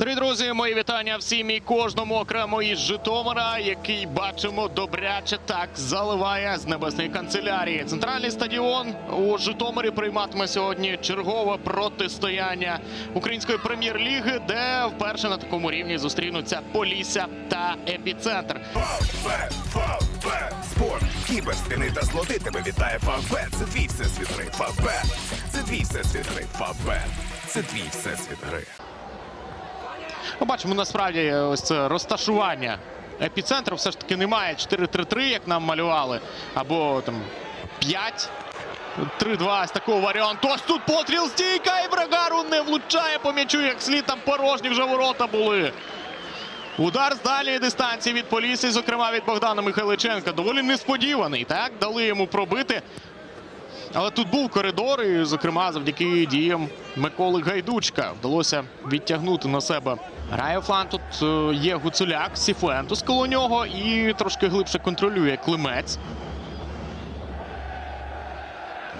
Дорогі друзі, мої вітання всім і кожному окремо із Житомира, який бачимо добряче так заливає з небесної канцелярії. Центральний стадіон у Житомирі прийматиме сьогодні чергове протистояння української прем'єр-ліги, де вперше на такому рівні зустрінуться Полісся та епіцентр. Фавбет, спорт, кібер, стіни та злоти тебе вітає Фавбет. Це твій всесвіт гри. Фавбет. Це твій всесвіт гри. Фавбет. Це твій всесвіт гри. Ми бачимо насправді ось це розташування епіцентру. Все ж таки немає 4-3-3, як нам малювали, або там 5. 3-2 з такого варіанту. Ось тут потріл стійка і Брагару не влучає по м'ячу, як слід там порожні вже ворота були. Удар з дальньої дистанції від Полісі, зокрема від Богдана Михайличенка. Доволі несподіваний. Так, дали йому пробити. Але тут був коридор, і, зокрема, завдяки діям Миколи Гайдучка вдалося відтягнути на себе. Грає фланг. Тут е, є Гуцуляк, Сіфуентус коло нього і трошки глибше контролює Климець.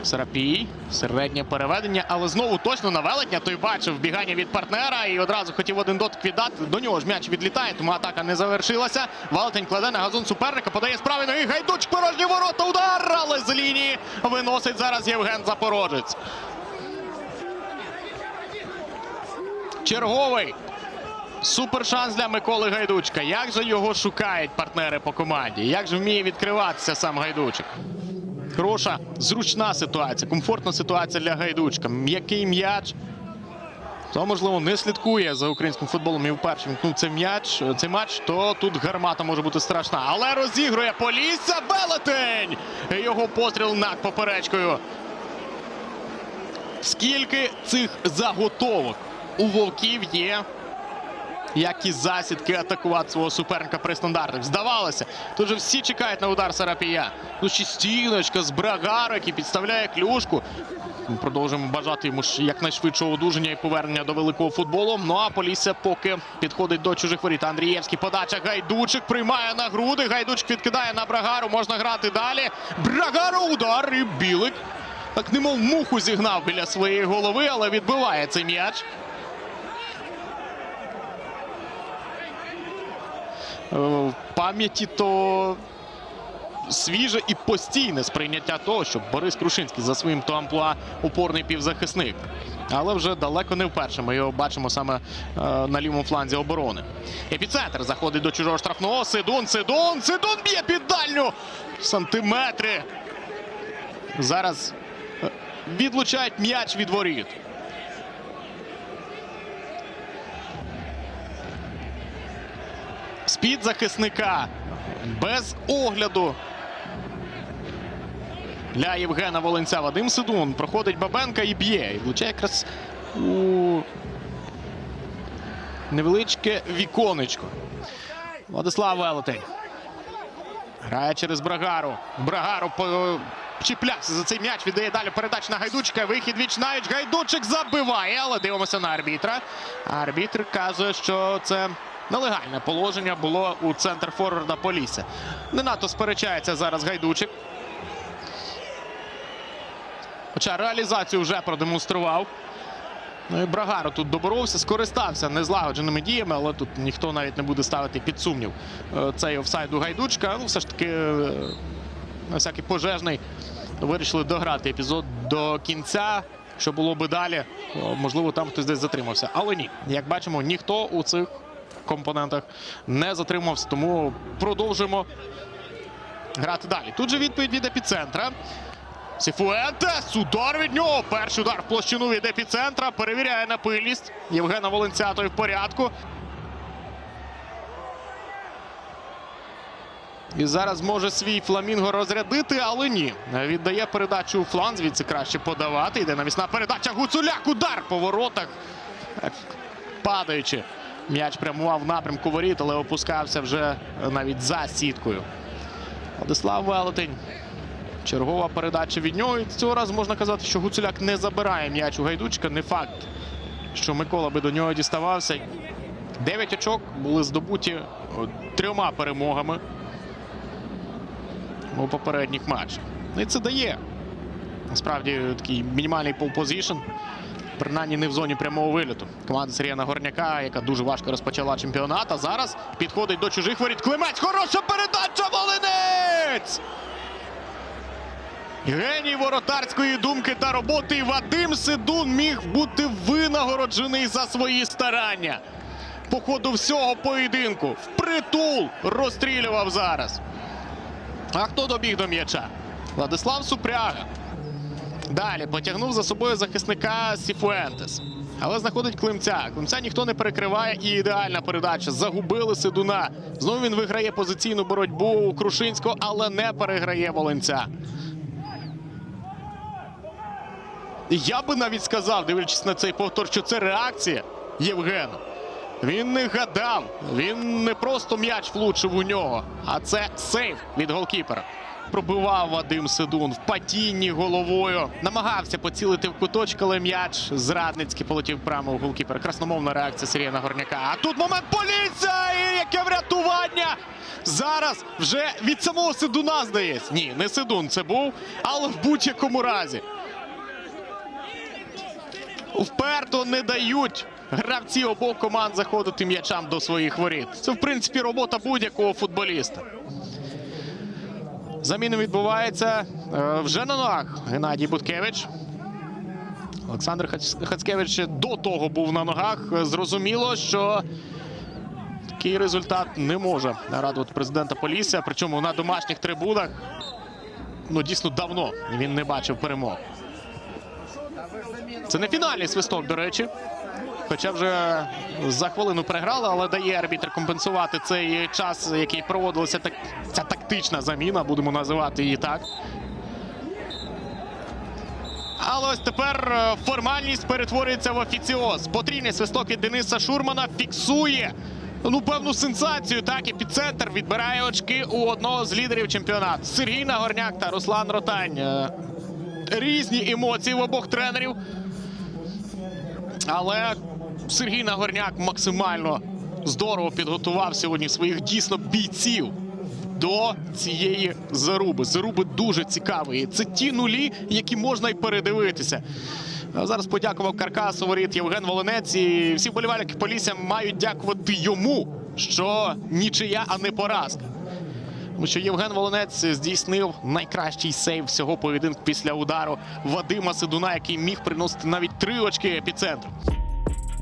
Сарапій, середнє переведення, але знову точно на велетня. Той бачив бігання від партнера і одразу хотів один дотик віддати. До нього ж м'яч відлітає, тому атака не завершилася. Велетень кладе на газон суперника, подає з ноги. Гайдуч порожні ворота. Удар, але з лінії виносить зараз Євген Запорожець. Черговий Супер шанс для Миколи Гайдучка. Як же його шукають партнери по команді? Як же вміє відкриватися сам Гайдучик? Хороша, зручна ситуація, комфортна ситуація для Гайдучка. М'який м'яч. Хто, можливо, не слідкує за українським футболом і вперше вімкнув цей м'яч, цей матч, то тут гармата може бути страшна. Але розігрує Полісся Велетень! Його постріл над поперечкою. Скільки цих заготовок у вовків є як і засідки атакувати свого суперника при стандартах. Здавалося, тут же всі чекають на удар Сарапія. Ну стіночка з Брагару, який підставляє клюшку. Ми продовжуємо бажати йому якнайшвидшого одужання і повернення до великого футболу. Ну а Полісся поки підходить до чужих воріт. Андрієвський подача. Гайдучик приймає на груди. Гайдучик відкидає на Брагару. Можна грати далі. Брагару удар і білик. Так немов муху зігнав біля своєї голови, але відбиває цей м'яч. В пам'яті то свіже і постійне сприйняття того, що Борис Крушинський за своїм то амплуа опорний півзахисник. Але вже далеко не вперше. Ми його бачимо саме е, на лівому фланзі оборони. Епіцентр заходить до чужого штрафного. Сидун, Сидун, Сидун б'є під дальню. Сантиметри. Зараз е, відлучають м'яч від воріт. З-під захисника без огляду для Євгена Волинця. Вадим Сидун проходить Бабенка і б'є. І влучає якраз у невеличке віконечко. Владислав Велетень. Грає через Брагару. Брагару чіплявся за цей м'яч. Віддає далі передач на Гайдучка. Вихід віч навіть Гайдучик забиває, але дивимося на арбітра. Арбітр каже, що це нелегальне положення було у центр форварда Полісся. Не надто сперечається зараз Гайдучик. Хоча реалізацію вже продемонстрував. Ну і Брагаро тут доборовся, скористався незлагодженими діями, але тут ніхто навіть не буде ставити під сумнів е, цей офсайд у Гайдучка. Ну, все ж таки, е, на всякий пожежний вирішили дограти епізод до кінця. Що було би далі, можливо, там хтось десь затримався. Але ні, як бачимо, ніхто у цих компонентах не затримався. Тому продовжуємо грати далі. Тут же відповідь від епіцентра. Сіфуентес, удар від нього. Перший удар в площину від епіцентра. Перевіряє на пильність. Євгена Волинця той в порядку. І зараз може свій фламінго розрядити, але ні. Віддає передачу у фланг, звідси краще подавати. Йде навісна передача. Гуцуляк. Удар по воротах. Падаючи. М'яч прямував в напрямку воріт, але опускався вже навіть за сіткою. Владислав Велетень. Чергова передача від нього. І цього разу можна казати, що Гуцуляк не забирає м'яч у Гайдучка. Не факт, що Микола би до нього діставався. Дев'ять очок були здобуті трьома перемогами у попередніх матчах. І це дає насправді такий мінімальний пол-позишн принаймні не в зоні прямого виліту. Команда Сергія Нагорняка, яка дуже важко розпочала чемпіонат, а зараз підходить до чужих воріт. Климець, хороша передача, Волинець! Геній воротарської думки та роботи Вадим Сидун міг бути винагороджений за свої старання. По ходу всього поєдинку впритул розстрілював зараз. А хто добіг до м'яча? Владислав Супряга. Далі потягнув за собою захисника Сіфуентес. Але знаходить Климця. Климця ніхто не перекриває і ідеальна передача. Загубили Сидуна. Знову він виграє позиційну боротьбу у Крушинського, але не переграє Волинця. Я би навіть сказав, дивлячись на цей повтор, що це реакція Євгена. Він не гадав, він не просто м'яч влучив у нього, а це сейф від голкіпера. Пробивав Вадим Сидун в падінні головою. Намагався поцілити в куточок, але м'яч зрадницький полетів прямо у голкіпера. Красномовна реакція Сергія Нагорняка. А тут момент поліція! І яке врятування! Зараз вже від самого Сидуна здається. Ні, не Сидун це був, але в будь-якому разі. Вперто не дають гравці обох команд заходити м'ячам до своїх воріт. Це, в принципі, робота будь-якого футболіста. Заміна відбувається е, вже на ногах. Геннадій Буткевич. Олександр Хац- Хацкевич до того був на ногах. Зрозуміло, що такий результат не може радувати президента Полісся. Причому на домашніх трибунах ну, дійсно давно він не бачив перемог. Це не фінальний свисток, до речі. Хоча вже за хвилину переграли, але дає арбітр компенсувати цей час, який проводилася так, ця тактична заміна, будемо називати її так. Але ось тепер е, формальність перетворюється в офіціоз. Потрійний свисток від Дениса Шурмана фіксує ну певну сенсацію. Так, епіцентр відбирає очки у одного з лідерів чемпіонату. Сергій Нагорняк та Руслан Ротань. Е, Різні емоції в обох тренерів. Але Сергій Нагорняк максимально здорово підготував сьогодні своїх дійсно бійців до цієї заруби. Заруби дуже цікаві. Це ті нулі, які можна й передивитися. Зараз подякував Каркасу воріт Євген Волонець. І всі вболівальники Полісся мають дякувати йому, що нічия, а не поразка. Тому що Євген Волонець здійснив найкращий сейв всього поєдинку після удару Вадима Сидуна, який міг приносити навіть три очки епіцентру.